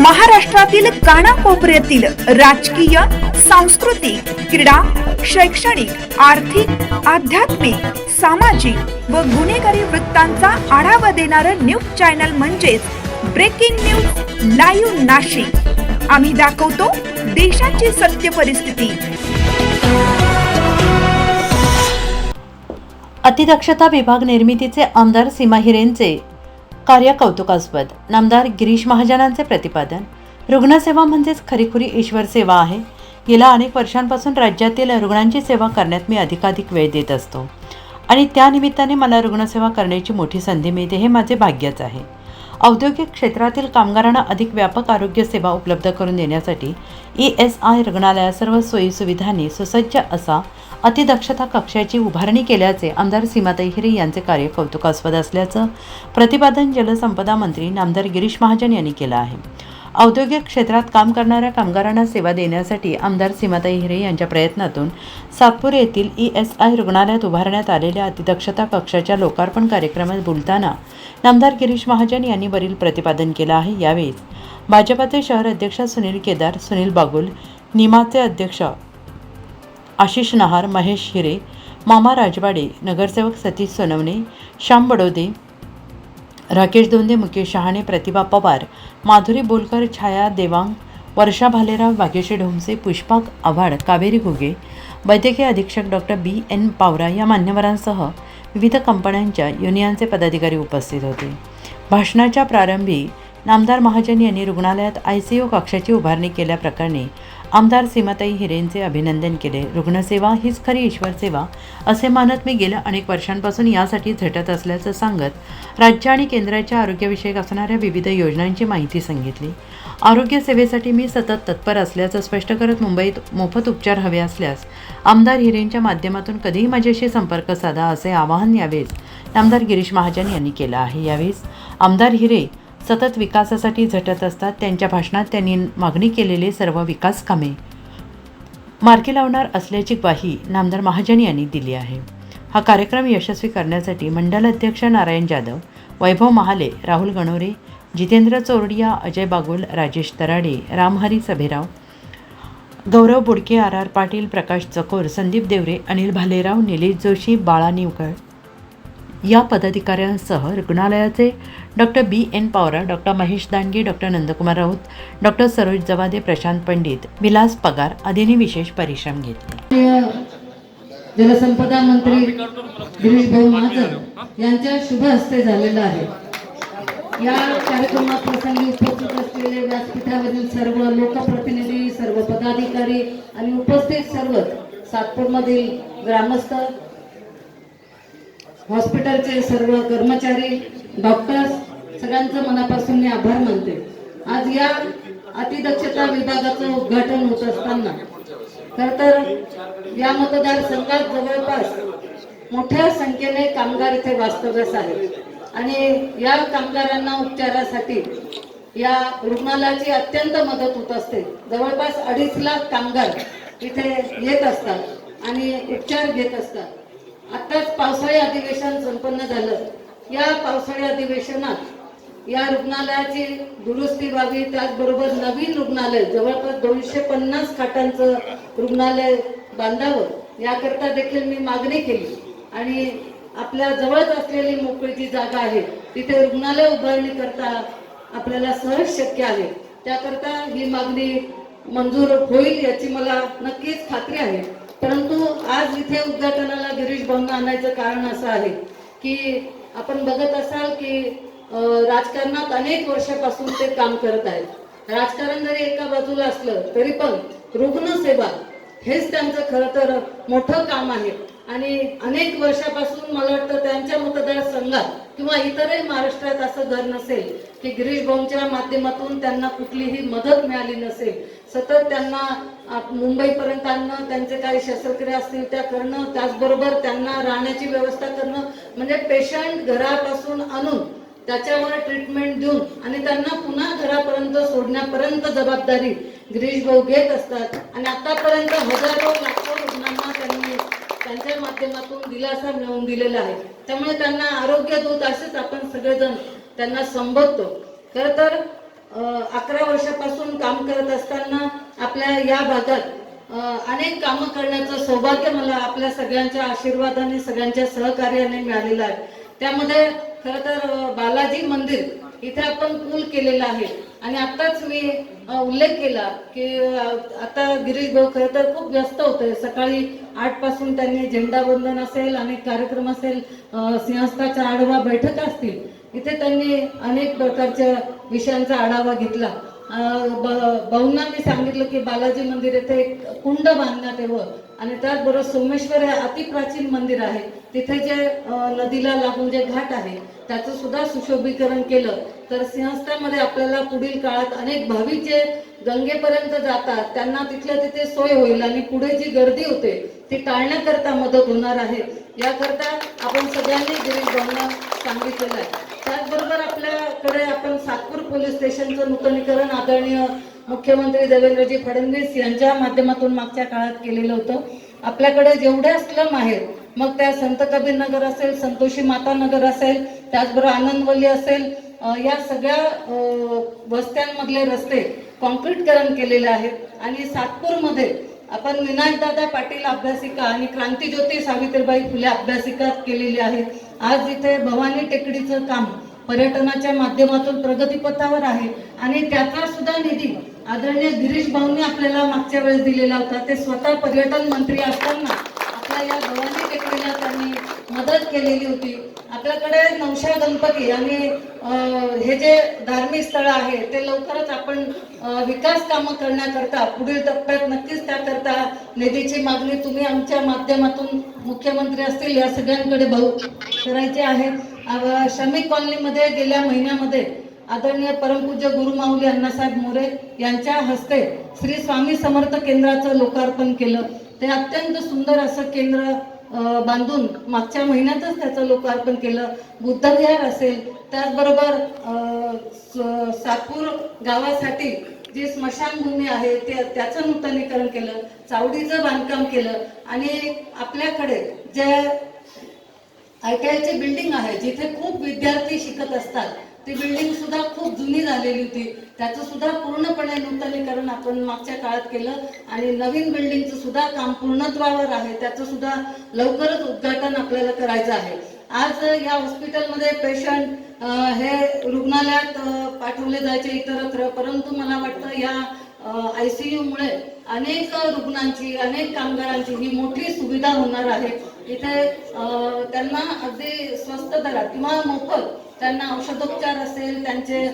महाराष्ट्रातील कानाकोपऱ्यातील राजकीय सांस्कृतिक क्रीडा शैक्षणिक आर्थिक आध्यात्मिक सामाजिक व गुन्हेगारी वृत्तांचा आढावा देणारं न्यूज चॅनल म्हणजेच ब्रेकिंग न्यूज लाईव्ह नाशिक. आम्ही दाखवतो देशाची सत्य परिस्थिती. अतिदक्षता विभाग निर्मितीचे आमदार सीमा हिरेंचे कार्य कौतुकास्पद. नामदार गिरीश महाजनांचे प्रतिपादन. रुग्णसेवा म्हणजेच खरीखुरी ईश्वर सेवा आहे. गेल्या अनेक वर्षांपासून राज्यातील रुग्णांची सेवा करण्यात मी अधिकाधिक वेळ देत असतो. आणि त्यानिमित्ताने मला रुग्णसेवा करण्याची मोठी संधी मिळते हे माझे भाग्यच आहे. औद्योगिक क्षेत्रातील कामगारांना अधिक व्यापक आरोग्य सेवा उपलब्ध करून देण्यासाठी ई एस आय रुग्णालयात सर्व सोयीसुविधांनी सुसज्ज असा अतिदक्षता कक्षाची उभारणी केल्याचे आमदार सीमाताई हिरे यांचे कार्य कौतुकास्पद असल्याचं प्रतिपादन जलसंपदा मंत्री नामदार गिरीश महाजन यांनी केलं आहे. औद्योगिक क्षेत्रात काम करणाऱ्या कामगारांना सेवा देण्यासाठी आमदार सीमाताई हिरे यांच्या प्रयत्नातून सातपूर येथील ई एस आय रुग्णालयात उभारण्यात आलेल्या अतिदक्षता कक्षाच्या लोकार्पण कार्यक्रमात बोलताना नामदार गिरीश महाजन यांनी वरील प्रतिपादन केलं आहे. यावेळी भाजपाचे शहर अध्यक्ष सुनील केदार सुनील बागुल निमाचे अध्यक्ष आशिष नहार महेश हिरे मामा राजवाडे नगरसेवक सतीश सोनवणे श्याम बडोदे राकेश धोंदे मुकेश शहाणे प्रतिभा पवार माधुरी बोलकर छाया देवांग वर्षा भालेराव भाग्यश्री ढोमसे पुष्पाक आव्हाड कावेरी घुगे वैद्यकीय अधीक्षक डॉक्टर बी. एन. पावरा या मान्यवरांसह विविध कंपन्यांच्या युनियनचे पदाधिकारी उपस्थित होते. भाषणाच्या प्रारंभी नामदार महाजन यांनी रुग्णालयात आय सी यू कक्षाची उभारणी केल्याप्रकरणी आमदार सीमाताई हिरेंचे अभिनंदन केले. रुग्णसेवा हीच खरी ईश्वरसेवा असे मानत मी गेल्या अनेक वर्षांपासून यासाठी झटत असल्याचं सांगत राज्य आणि केंद्राच्या आरोग्यविषयक असणाऱ्या विविध योजनांची माहिती सांगितली. आरोग्य सेवेसाठी मी सतत तत्पर असल्याचं स्पष्ट करत मुंबईत मोफत उपचार हवे असल्यास आमदार हिरेंच्या माध्यमातून कधीही माझ्याशी संपर्क साधा असे आवाहन यावेळेस नामदार गिरीश महाजन यांनी केलं आहे. यावेळेस आमदार हिरे सतत विकासासाठी झटत असतात त्यांच्या भाषणात त्यांनी मागणी केलेले सर्व विकास कामे. मार्गी लावणार असल्याची ग्वाही नामदार महाजन यांनी दिली आहे. हा कार्यक्रम यशस्वी करण्यासाठी मंडल अध्यक्ष नारायण जाधव वैभव महाले राहुल गणोरे जितेंद्र चोरडिया अजय बागुल राजेश तराडे रामहरी सभेराव गौरव बुडके आर आर पाटील प्रकाश चकोर संदीप देवरे अनिल भालेराव निलेश जोशी बाळा निवकर या पदाधिकाऱ्यांसह रुग्णालयाचे doctor B N Pawara doctor Mahesh Dandge doctor Nandkumar Raut doctor Saroj Jawade Prashant Pandit Vilas Pagar आदींनी विशेष परिश्रम घेतले. जलसंपदा मंत्री गिरीश भाऊ महाजन यांच्या शुभ हस्ते झालेलं आहे. या कार्यक्रमात प्रसंगी उपस्थित असलेले व्यासपीठावरील सर्व लोकप्रतिनिधी सर्व पदाधिकारी आणि उपस्थित सर्व सातपूरमधील ग्रामस्थ हॉस्पिटलचे सर्व कर्मचारी डॉक्टर्स सगळ्यांचं मनापासून मी आभार मानते. आज या अतिदक्षता विभागाचं उद्घाटन होत असताना खर तर या मतदारसंघात जवळपास मोठ्या संख्येने कामगार इथे वास्तव्यास आहेत. आणि या कामगारांना उपचारासाठी या रुग्णालयाची अत्यंत मदत होत असते. जवळपास अडीच लाख कामगार इथे येत असतात आणि उपचार घेत असतात. आत्ताच पावसाळी अधिवेशन संपन्न झालं. या पावसाळी अधिवेशनात या रुग्णालयाची दुरुस्ती व्हावी त्याचबरोबर नवीन रुग्णालय जवळपास दोनशे पन्नास खाटांचं रुग्णालय बांधावं याकरता देखील मी मागणी केली. आणि आपल्या जवळच असलेली मोकळी जी जागा आहे तिथे रुग्णालय उभारणी करता आपल्याला सहज शक्य आहे. त्याकरता ही मागणी मंजूर होईल याची मला नक्कीच खात्री आहे. परंतु आज इथे उद्घाटनाला गिरीश भाऊंना आणायचं कारण असं आहे की आपण बघत असाल की राजकारणात अनेक वर्षापासून ते काम करत आहेत. राजकारण जरी एका बाजूला असलं तरी पण रुग्णसेवा हेच त्यांचं खरं तर मोठं काम आहे. आणि अनेक वर्षापासून मला वाटतं त्यांच्या मतदारसंघात किंवा इतरही महाराष्ट्रात असं घर नसेल की गिरीश भाऊंच्या माध्यमातून त्यांना कुठलीही मदत मिळाली नसेल सतत त्यांना मुंबईपर्यंत आणणं त्यांचे काही शस्त्रक्रिया असतील त्या करणं त्याचबरोबर त्यांना राहण्याची व्यवस्था करणं म्हणजे पेशंट घरापासून आणून त्याच्यावर ट्रीटमेंट देऊन आणि त्यांना पुन्हा घरापर्यंत सोडण्यापर्यंत जबाबदारी गिरीश भाऊ घेत असतात. आणि आतापर्यंत हजारो लाखो रुग्णांना त्यांनी त्यांच्या माध्यमातून दिलासा मिळवून दिलेला आहे. त्यामुळे त्यांना आरोग्य दूत असेच आपण सगळेजण त्यांना संबोधतो. खरं तर अकरा वर्षापासून काम करत असताना आपल्या या भागात अनेक कामं करण्याचं सौभाग्य मला आपल्या सगळ्यांच्या आशीर्वादाने सगळ्यांच्या सहकार्याने मिळालेलं आहे. त्यामध्ये खरं तर बालाजी मंदिर इथे आपण पूल केलेला आहे. आणि आत्ताच मी उल्लेख केला की आता गिरीश भाऊ खरं तर खूप व्यस्त होते सकाळी आठपासून त्यांनी झेंडा झेंडावंदन असेल अनेक कार्यक्रम असेल सिंहस्थाच्या आढावा बैठक असतील. इथे त्यांनी अनेक प्रकारच्या विषयांचा आढावा घेतला. अ, भाऊंना मी सांगितलं की बालाजी मंदिर येथे एक कुंड बांधण्यात यावं आणि त्याचबरोबर सोमेश्वर हे अतिप्राचीन मंदिर आहे. तिथे जे नदीला लागून जे घाट आहे त्याचं सुद्धा सुशोभीकरण केलं. तर सिंहस्थामध्ये आपल्याला पुढील काळात अनेक भाविक जे गंगेपर्यंत जातात त्यांना तिथल्या तिथे सोय होईल आणि पुढे जी गर्दी होते ती टाळण्याकरता मदत होणार आहे. याकरता आपण सगळ्यांनी गिरीश भाऊंना सांगितलेलं आहे. त्याचबरोबर आपल्याकडे आपण सातपूर पोलीस स्टेशनचं नूतनीकरण आदरणीय मुख्यमंत्री देवेंद्रजी फडणवीस यांच्या माध्यमातून मागच्या काळात केलेलं होतं. आपल्याकडे जेवढ्या स्लम आहेत मग त्या संत कबीर नगर असेल संतोषी माता नगर असेल त्याचबरोबर आनंदवली असेल या सगळ्या वस्त्यांमधले रस्ते कॉन्क्रीटकरण केलेले आहेत. आणि सातपूरमध्ये आपण विनायकदादा पाटील अभ्यासिका आणि क्रांतीज्योती सावित्रीबाई फुले अभ्यासिका केलेली आहे आज इथे भवानी टेकडीचं काम पर्यटनाच्या माध्यमातून प्रगतीपथावर आहे आणि त्याचा सुद्धा निधी आदरणीय गिरीश भाऊंनी आपल्याला मागच्या वेळेस दिलेला होता. ते स्वतः पर्यटन मंत्री असताना आपल्या या भवानी टेकडीला त्यांनी मदत केलेली होती. आपल्याकडे नवशा गणपती आणि हे जे धार्मिक स्थळ आहे ते लवकरच आपण विकास कामं करण्याकरता पुढील टप्प्यात नक्कीच त्याकरता निधीची मागणी तुम्ही आमच्या माध्यमातून मुख्यमंत्री असतील या सगळ्यांकडे भाऊ करायचे आहे. श्रमिक कॉलनीमध्ये गेल्या महिन्यामध्ये आदरणीय परमपूज्य गुरुमाऊली अण्णासाहेब मोरे यांच्या हस्ते श्री स्वामी समर्थ केंद्राचं लोकार्पण केलं. ते अत्यंत सुंदर असं केंद्र बांधून मागच्या महिन्यातच त्याचं लोकार्पण केलं. बुद्धविहार असेल त्याचबरोबर स- सातपूर गावासाठी जी स्मशानभूमी आहे ते त्याचं नूतनीकरण केलं चावडीचं बांधकाम केलं आणि आपल्याकडे जे आय टी आयची बिल्डिंग आहे जिथे खूप विद्यार्थी शिकत असतात ती बिल्डिंग सुद्धा खूप जुनी झालेली होती. त्याचं सुद्धा पूर्णपणे नूतनीकरण आपण मागच्या काळात केलं आणि नवीन बिल्डिंगचं सुद्धा काम पूर्णत्वावर आहे. त्याचं सुद्धा लवकरच उद्घाटन आपल्याला करायचं आहे. आज या हॉस्पिटलमध्ये पेशंट हे रुग्णालयात पाठवले जायचे इतरत्र परंतु मला वाटतं या आय सी मुळे अनेक रुग्णांची अनेक कामगारांची ही मोठी सुविधा होणार आहे. इथे त्यांना अगदी स्वस्त दरात किंवा मोफत त्यांना औषधोपचार असेल त्यांचे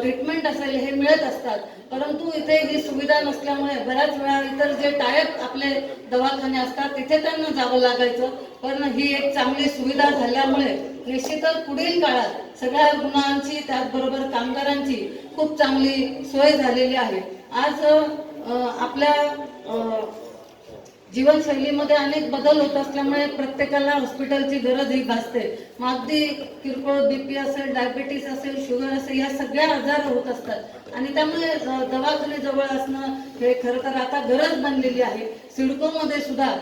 ट्रीटमेंट असेल हे मिळत असतात. परंतु इथे ही सुविधा नसल्यामुळे बऱ्याच वेळा इतर जे टायप आपले दवाखाने असतात तिथे त्यांना जावं लागायचं. पण ही एक चांगली सुविधा झाल्यामुळे निश्चितच पुढील काळात सगळ्या रुग्णांची त्याचबरोबर कामगारांची खूप चांगली सोय झालेली आहे. आज आपल्या जीवनशैलीमध्ये अनेक बदल होत असल्यामुळे प्रत्येकाला हॉस्पिटलची गरज ही भासते. मग अगदी किरकोळ बीपी असेल डायबिटीस असेल शुगर असेल या सगळ्या आजार होत असतात. आणि त्यामुळे दवाखाने जवळ असणं हे खरं तर आता गरज बनलेली आहे. सिडकोमध्ये सुद्धा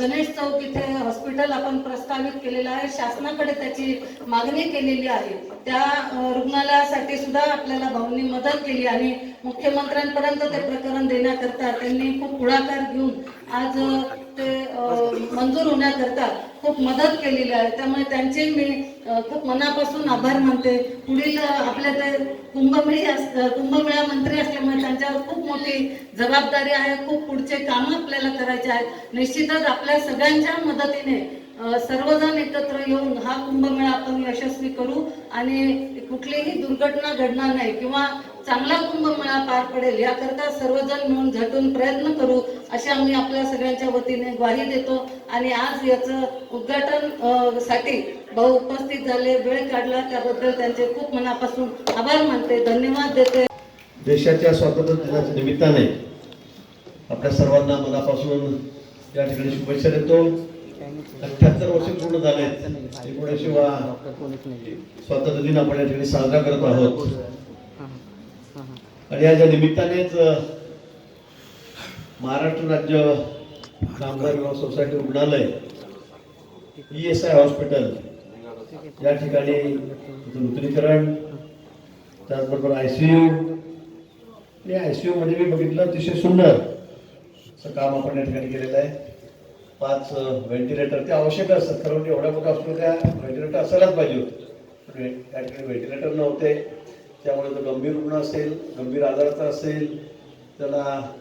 गणेश चौक इथे हॉस्पिटल आपण प्रस्तावित केलेलं आहे. शासनाकडे त्याची मागणी केलेली आहे. त्या रुग्णालयासाठी सुद्धा आपल्याला भाऊंनी मदत केली आणि मुख्यमंत्र्यांपर्यंत ते प्रकरण देण्याकरता त्यांनी खूप पुढाकार घेऊन आज ते मंजूर होण्याकरता खूप मदत केलेली आहे. त्यामुळे त्यांचे मी खूप मनापासून आभार मानते. पुढील आपल्या ते कुंभमेळी अस- कुंभमेळा मंत्री असल्यामुळे त्यांच्यावर खूप मोठी जबाबदारी आहे. खूप पुढचे कामं आपल्याला करायचे आहेत. निश्चितच आपल्या सगळ्यांच्या मदतीने सर्वजण एकत्र येऊन हा कुंभमेळा आपण यशस्वी करू आणि कुठलीही दुर्घटना घडणार नाही किंवा चांगला कुंभमेळा पार पडेल याकरता सर्वजण मिळून झटून प्रयत्न करू अशी आम्ही आपल्या सगळ्यांच्या वतीने ग्वाही देतो. आणि आज याचं उद्घाटनसाठी भाऊ उपस्थित झाले वेळ काढला त्याबद्दल त्यांचे खूप मनापासून आभार मानते. धन्यवाद देते. देशाच्या स्वातंत्र्य दिनाच्या निमित्ताने आपल्या सर्वांना मनापासून या ठिकाणी शुभेच्छा देतो. अठ्याहत्तर वर्ष पूर्ण झालेत. एकोणीसशेवा स्वातंत्र्य दिन आपण या ठिकाणी साजरा करत आहोत. आणि याच्या निमित्तानेच महाराष्ट्र राज्य कामगार विमा सोसायटी रुग्णालय ई एस आय हॉस्पिटल या ठिकाणी नूतनीकरण त्याचबरोबर आय सी यू आणि आय सी यूमध्ये मी बघितलं अतिशय सुंदर असं काम आपण या ठिकाणी केलेलं आहे. पाच व्हेंटिलेटर ते आवश्यक असतात खरं म्हणजे एवढ्या मोठ्या हॉस्पिटल त्या व्हेंटिलेटर असायलाच पाहिजे होते. पण त्या ठिकाणी व्हेंटिलेटर नव्हते. त्यामुळे तो गंभीर रुग्ण असेल गंभीर आजाराचा असेल त्याला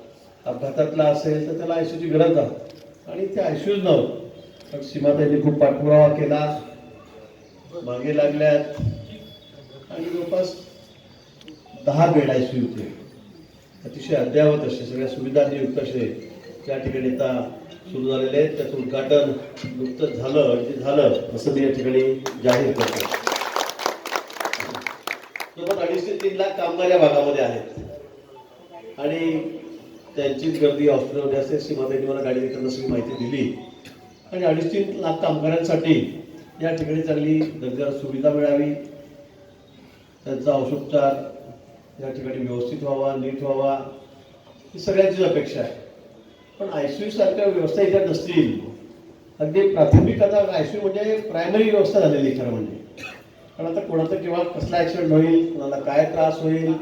अपघातातला असेल तर त्याला आयसीयूची गरज आहे. आणि ते आयसीयूच नव्हतं. पण सीमाताईंनी खूप पाठपुरावा केला मागे लागल्यात. आणि जवळपास दहा बेड आय सी होते. अतिशय अद्ययावत असे सगळ्या सुविधांनी युक्त असे त्या ठिकाणी आता सुरू झालेले आहेत. त्याचं उद्घाटन नुकतंच झालं जे झालं असं मी या ठिकाणी जाहीर करतो. अडीच ते तीन लाख कामगार या भागामध्ये आहेत आणि त्यांचीच गर्दी हॉस्पिटलमध्ये असते सीमाताईंनी मला गाडी देताना सगळी माहिती दिली. आणि अडीच तीन लाख कामगारांसाठी या ठिकाणी चांगली दर्जा सुविधा मिळावी. त्यांचा औषधोपचार या ठिकाणी व्यवस्थित व्हावा नीट व्हावा. ही सगळ्यांचीच अपेक्षा आहे. पण आय सी सारख्या व्यवस्था इथे नसतील. अगदी प्राथमिक आता आय सी यू म्हणजे प्रायमरी व्यवस्था झालेली खरं म्हणजे. कारण आता कोणाचा केव्हा कसला ॲक्सिडेंट होईल कोणाला काय त्रास होईल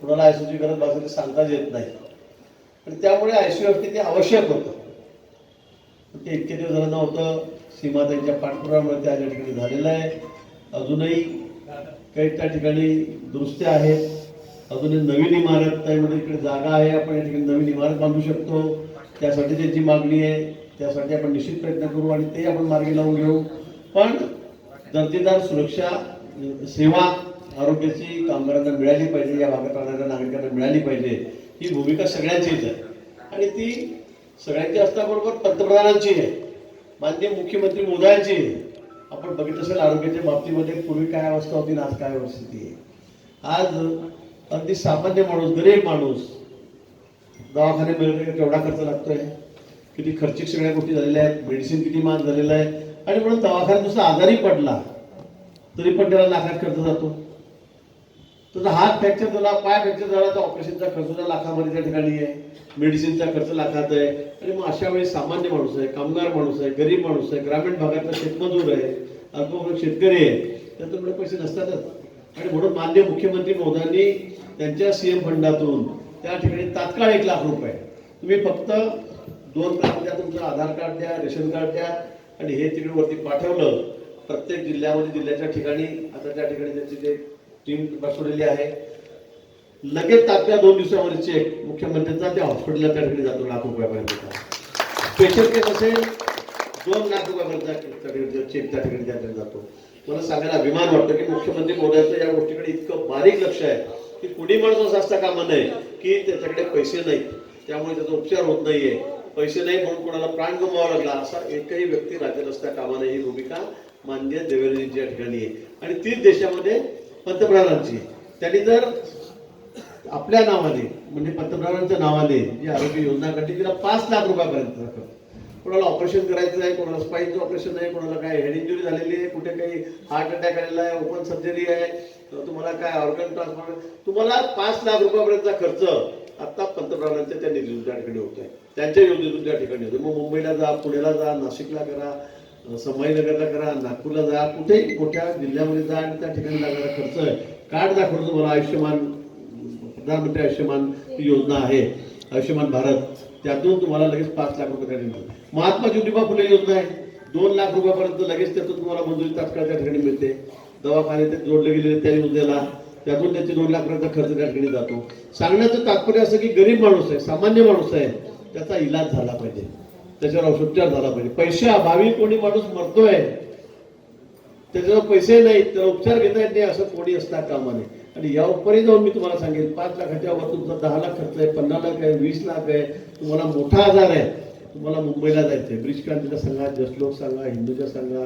कोणाला आय सी गरज भासली सांगताच येत नाही. आणि त्यामुळे आय सी असते ते आवश्यक होतं. ते इतके दिवस झालं नव्हतं. सीमा त्यांच्या पाठपुरामुळे त्या ठिकाणी झालेलं आहे. अजूनही काही त्या ठिकाणी दुरुस्त्या आहेत. अजूनही नवीन इमारत त्यामध्ये म्हणजे इकडे जागा आहे. आपण या ठिकाणी नवीन इमारत बांधू शकतो. त्यासाठी त्यांची मागणी आहे. त्यासाठी आपण निश्चित प्रयत्न करू आणि ते आपण मार्गी लावून घेऊ. पण दर्जेदार सुरक्षा सेवा आरोग्याची कामगारांना मिळाली पाहिजे या भागात राहणाऱ्या नागरिकांना मिळाली पाहिजे ही भूमिका सगळ्यांचीच आहे. आणि ती सगळ्यांची असताबरोबर पंतप्रधानांची आहे. माननीय मुख्यमंत्री मोदयांची आहे. आपण बघित असेल आरोग्याच्या बाबतीमध्ये पूर्वी काय अवस्था होती आज काय परिस्थिती आहे. आज अगदी सामान्य माणूस गरीब माणूस दवाखाने मिळवणे केवढा खर्च लागतोय? किती खर्चिक सगळ्या गोष्टी झालेल्या आहेत मेडिसिन किती महाग झालेलं आहे? आणि म्हणून दवाखान्यात नुसता आजारी पडला तरी पण त्याला लाखात खर्च जातो. तुझा हात फ्रॅक्चर झाला पाय फ्रॅक्चर झाला तर ऑपरेशनचा खर्च सुद्धा लाखामध्ये त्या ठिकाणी आहे मेडिसिनचा खर्च लाखात आहे. आणि मग अशा वेळी सामान्य माणूस आहे कामगार माणूस आहे गरीब माणूस आहे ग्रामीण भागातला शेतमजूर आहे अल्पभूक शेतकरी आहे त्यांच्याकडे पैसे नसतातच आणि म्हणून मान्य मुख्यमंत्री मोदयांनी त्यांच्या सीएम फंडातून त्या ठिकाणी तात्काळ एक लाख रुपये. तुम्ही फक्त दोन लाख द्या तुमचं आधार कार्ड द्या रेशन कार्ड द्या आणि हे तिकडे वरती पाठवलं प्रत्येक जिल्ह्यामध्ये जिल्ह्याच्या ठिकाणी आता त्या ठिकाणी त्यांची जे टीम बसवलेली आहे. लगेच तात्या दोन दिवसामध्ये चेक मुख्यमंत्र्यांचा त्या हॉस्पिटलला त्या ठिकाणी जातो लाख रुपयापर्यंत स्पेशल केस असेल दोन लाख रुपयापर्यंत चेक त्या ठिकाणी त्या ठिकाणी जातो. मला सांगायला अभिमान वाटतो की मुख्यमंत्री मोदयांचं या गोष्टीकडे इतकं बारीक लक्ष आहे की कुणी माणूस असं असता कामा नये की त्याच्याकडे पैसे नाहीत. त्यामुळे त्याचा उपचार होत नाहीये. पैसे नाही म्हणून कोणाला प्राण गमवावा लागला असा एकही व्यक्ती राज्यात असता कामा नये ही भूमिका मान्य देवेंद्रजींची या ठिकाणी आहे. आणि तीच देशामध्ये पंतप्रधानांची आहे. त्यांनी जर आपल्या नावाने म्हणजे पंतप्रधानांच्या नावाने जी आरोग्य योजना काढली तिला पाच लाख रुपयापर्यंत रक्कम. कोणाला ऑपरेशन करायचं आहे कोणाला स्पाईनचं ऑपरेशन आहे कोणाला काय हेड इंजुरी झालेली आहे कुठे काही हार्ट अटॅक आलेला आहे ओपन सर्जरी आहे तुम्हाला काय ऑर्गन ट्रान्सफर तुम्हाला पाच लाख रुपयापर्यंतचा खर्च आता पंतप्रधानांच्या त्या निधीच्या ठिकाणी होत आहे त्यांच्या योजनेतून त्या ठिकाणी होते. मग मुंबईला जा पुण्याला जा नाशिकला करा संभाजीनगरला करा नागपूरला जा कुठेही मोठ्या जिल्ह्यामध्ये जा आणि त्या ठिकाणी लागणारा खर्च आहे. कार्ड दाखवलं तुम्हाला आयुष्यमान प्रधानमंत्री आयुष्यमान योजना आहे. आयुष्यमान भारत त्यातून तुम्हाला लगेच पाच लाख रुपये त्याने मिळतात महात्मा ज्योतिबा फुले योजना आहे. दोन लाख रुपयापर्यंत लगेच त्यातून तुम्हाला मंजुरी तात्काळ त्या ठिकाणी मिळते. दवाखाने ते जोडले गेलेले त्या योजनेला. त्यातून त्याचे दोन लाखपर्यंत खर्च त्या ठिकाणी जातो. सांगण्याचं तात्पर्य असं की गरीब माणूस आहे सामान्य माणूस आहे. त्याचा इलाज झाला पाहिजे. त्याच्यावर औषधोपचार झाला पाहिजे. पैसे अभावी कोणी माणूस मरतोय. त्याच्यावर पैसे नाहीत त्याला उपचार घेता येत नाही असं कोणी असता कामा नये आणि या उपरी जाऊन मी तुम्हाला सांगेन पाच लाखाच्या वर तुमचा दहा लाख खर्च आहे पन्नास लाख आहे वीस लाख आहे तुम्हाला मोठा आजार आहे. तुम्हाला मुंबईला जायचं आहे ब्रिज सांगा जसलोक सांगा हिंदूच्या सांगा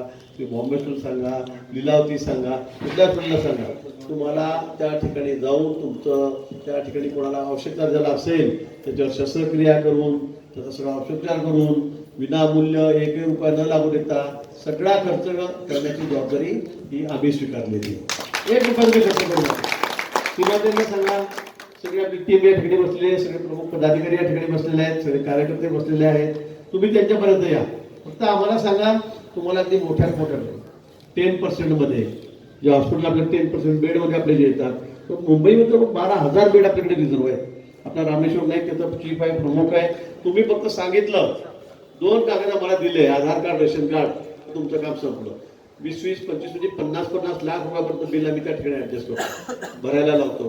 बॉम्बे सांगा लिलावती सांगा कुठल्या सांगा तुम्हाला त्या ठिकाणी जाऊन तुमचं त्या ठिकाणी कोणाला आवश्यकता झाला असेल त्याच्यावर शस्त्रक्रिया करून त्याचा सगळा औषधोपचार करून विनामूल्य एकही रुपया न लागू देता सगळा खर्च करण्याची जबाबदारी ही आम्ही स्वीकारलेली आहे. एक रुपया तुम्ही खर्च करू नका. सांगा सगळ्या टीम या ठिकाणी बसलेले आहेत सगळे प्रमुख पदाधिकारी या ठिकाणी बसलेले आहेत सगळे कार्यकर्ते बसलेले आहेत. तुम्ही त्यांच्यापर्यंत या. फक्त आम्हाला सांगा तुम्हाला अगदी मोठ्यात मोठ्या टेन पर्सेंटमध्ये जे हॉस्पिटल आपल्या टेन पर्सेंट बेडमध्ये आपले जे येतात तर मुंबईमध्ये तर बारा हजार बेड आपल्याकडे रिझर्व आहे. आपला रामेश्वर नाईक त्याचा चीफ आहे प्रमुख आहे. तुम्ही फक्त सांगितलं दोन कागद मला दिले आधार कार्ड रेशन कार्ड तुमचं काम संपलं. वीस वीस पंचवीस म्हणजे पन्नास पन्नास लाख रुपयापर्यंत बिल आम्ही त्या ठिकाणी ऍडजस्ट करतो. भरायला लावतो.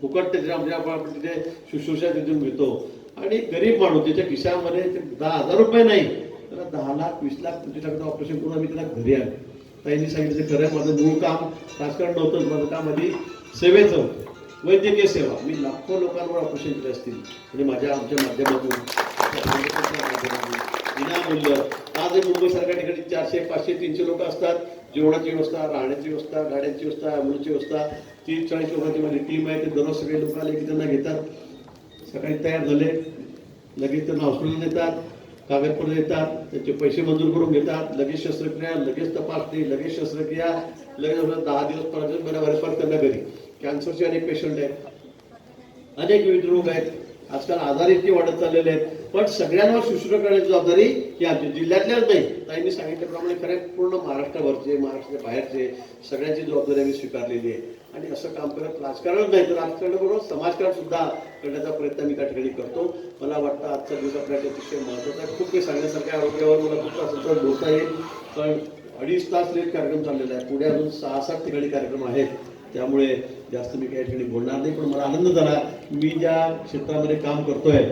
फुकट त्याच्या म्हणजे आपण तिथे शुश्रूषा तिथून घेतो. आणि गरीब माणूस त्याच्या खिशामध्ये ते दहा हजार रुपये नाही त्याला दहा लाख वीस लाख पंचवीस लाखाचं ऑपरेशन करून आम्ही त्याला घरी आणतो. ताईंनी सांगितलं खरं आहे, माझं मूळ काम राजकारण नव्हतं माझं काम आधी सेवेचं होतं. वैद्यकीय सेवा. मी लाखो लोकांवर ऑपरेशन केले असतील. म्हणजे माझ्या आमच्या माध्यमातून विनामूल्य. आज मुंबईसारख्या ठिकाणी चारशे पाचशे तीनशे लोक असतात. जेवणाची व्यवस्था राहण्याची व्यवस्था गाड्यांची व्यवस्था ॲम्ब्युलन्सची व्यवस्था. तीस चाळीस लोकांची माझी टीम आहे. ते दररोज सगळे लोक आले की त्यांना घेतात. सकाळी तयार झाले. लगेच त्यांना हॉस्पिटल येतात कागदपत्र देतात. त्याचे पैसे मंजूर करून घेतात लगेच शस्त्रक्रिया लगेच तपासणी लगेच शस्त्रक्रिया लगेच दहा दिवस पर्यंत बऱ्याबऱ्याच परत त्यांना घरी. कॅन्सरचे अनेक पेशंट आहेत. अनेक विविध रोग आहेत. आजकाल आजार इतके वाढत चाललेले आहेत. पण सगळ्यांवर शुश्रूषा करण्याची जबाबदारी ही आमची जिल्ह्यातल्याच नाही. ताईंनी सांगितल्याप्रमाणे खरं पूर्ण महाराष्ट्रावरचे महाराष्ट्राच्या बाहेरचे सगळ्यांची जबाबदारी आम्ही स्वीकारलेली आहे. आणि असं काम करत राजकारणच नाही तर राजकारणाबरोबर समाजकारण सुद्धा करण्याचा प्रयत्न मी त्या ठिकाणी करतो. मला वाटतं आजचा दिवस आपल्याला अतिशय महत्त्वाचा आहे. खूप काही सांगण्यासारख्या आरोग्यावर मला खूप असं बोलता येईल. पण अडीच तास लेट कार्यक्रम चाललेला आहे. पुढे अजून सहा सात ठिकाणी कार्यक्रम आहेत. त्यामुळे जास्त मी काही ठिकाणी बोलणार नाही पण मला आनंद झाला. मी ज्या क्षेत्रामध्ये काम करतोय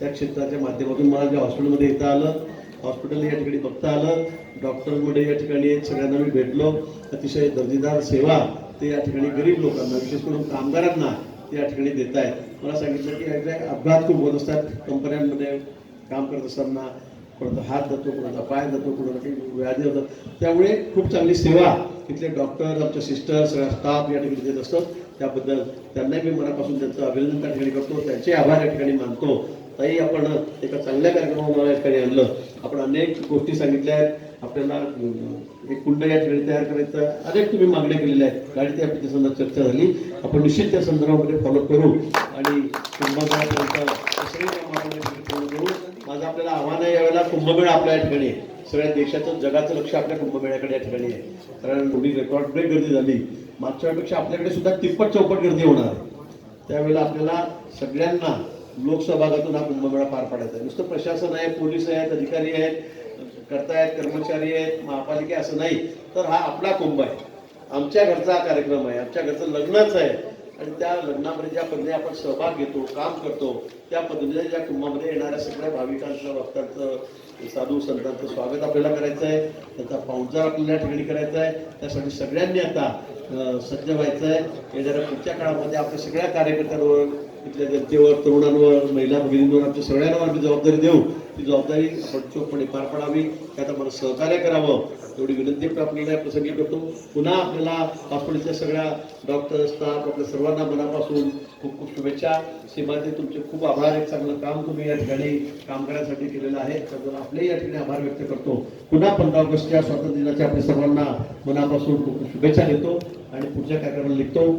त्या क्षेत्राच्या माध्यमातून मला ज्या हॉस्पिटलमध्ये येता आलं हॉस्पिटल या ठिकाणी बघता आलं डॉक्टरमध्ये या ठिकाणी सगळ्यांना मी भेटलो. अतिशय दर्जेदार सेवा ते या ठिकाणी गरीब लोकांना विशेष करून कामगारांना ते या ठिकाणी देत आहेत. मला सांगितलं की याचे अपघात खूप होत असतात कंपन्यांमध्ये काम करत असताना कोणाचा हात जातो कोणाचा पाय जातो कोणाला काही व्याधी होतात. त्यामुळे खूप चांगली सेवा तिथले डॉक्टर आमच्या सिस्टर सगळा स्टाफ या ठिकाणी देत असतात त्याबद्दल त्यांनाही मी मनापासून त्यांचं अभिनंदन त्या ठिकाणी करतो त्यांचे आभार या ठिकाणी मानतो. ताई आपण एका चांगल्या कार्यक्रमावर या ठिकाणी आणलं. आपण अनेक गोष्टी सांगितल्या आहेत. आपल्याला एक कुंड या ठिकाणी तयार करायचं अनेक तुम्ही मागण्या केलेल्या आहेत. गाडी त्या संदर्भात चर्चा झाली. आपण निश्चित त्या संदर्भामध्ये फॉलो करू आणि कुंभमेळापर्यंत सगळी कामं आपण पूर्ण करू. माझं आपल्याला आव्हान आहे यावेळेला कुंभमेळा आपल्या या ठिकाणी. सगळ्या देशाचं जगाचं लक्ष आपल्या कुंभमेळ्याकडे या ठिकाणी आहे. कारण मोठी रेकॉर्ड ब्रेक गर्दी झाली. मागच्या वेळेपेक्षा आपल्याकडे सुद्धा तिप्पट चौपट गर्दी होणार आहे. त्यावेळेला आपल्याला सगळ्यांना लोकसहभागातून हा कुंभमेळा पार पाडायचा आहे. नुसतं प्रशासन आहे पोलीस आहेत अधिकारी आहेत करतायत कर्मचारी आहेत महापालिका असं नाही. तर हा आपला कुंभ आहे. आमच्या घरचा हा कार्यक्रम आहे. आमच्या घरचं लग्नच आहे. आणि त्या लग्नामध्ये ज्या पद्धतीने आपण सहभाग घेतो काम करतो त्या पद्धतीने ज्या कुंभामध्ये येणाऱ्या सगळ्या भाविकांचं भक्तांचं साधू संतांचं स्वागत आपल्याला करायचं आहे. त्यांचा पाहुणचार आपल्याला ठिकाणी करायचा आहे. त्यासाठी सगळ्यांनी आता सज्ज व्हायचं आहे. येणाऱ्या पुढच्या काळामध्ये आपल्या सगळ्या कार्यकर्त्यांवर इथल्या जनतेवर तरुणांवर महिला भगिनींवर आमच्या सगळ्यांवर आम्ही जबाबदारी देऊ. ती जबाबदारी आपण चोखपणे पार पाडावी. त्यात आम्हाला सहकार्य करावं. एवढी विनंती आपल्याला या प्रसंगी करतो. पुन्हा आपल्याला हॉस्पिटलच्या सगळ्या डॉक्टर स्टाफ आपल्या सर्वांना मनापासून खूप खूप शुभेच्छा. सीमाचे तुमचे खूप आभार. एक चांगलं काम तुम्ही या ठिकाणी काम करण्यासाठी केलेलं आहे. त्याबद्दल आपले या ठिकाणी आभार व्यक्त करतो. पुन्हा पंधरा ऑगस्टच्या स्वातंत्र्य दिनाच्या आपल्या सर्वांना मनापासून खूप खूप शुभेच्छा देतो. आणि पुढच्या कार्यक्रमाला लिहितो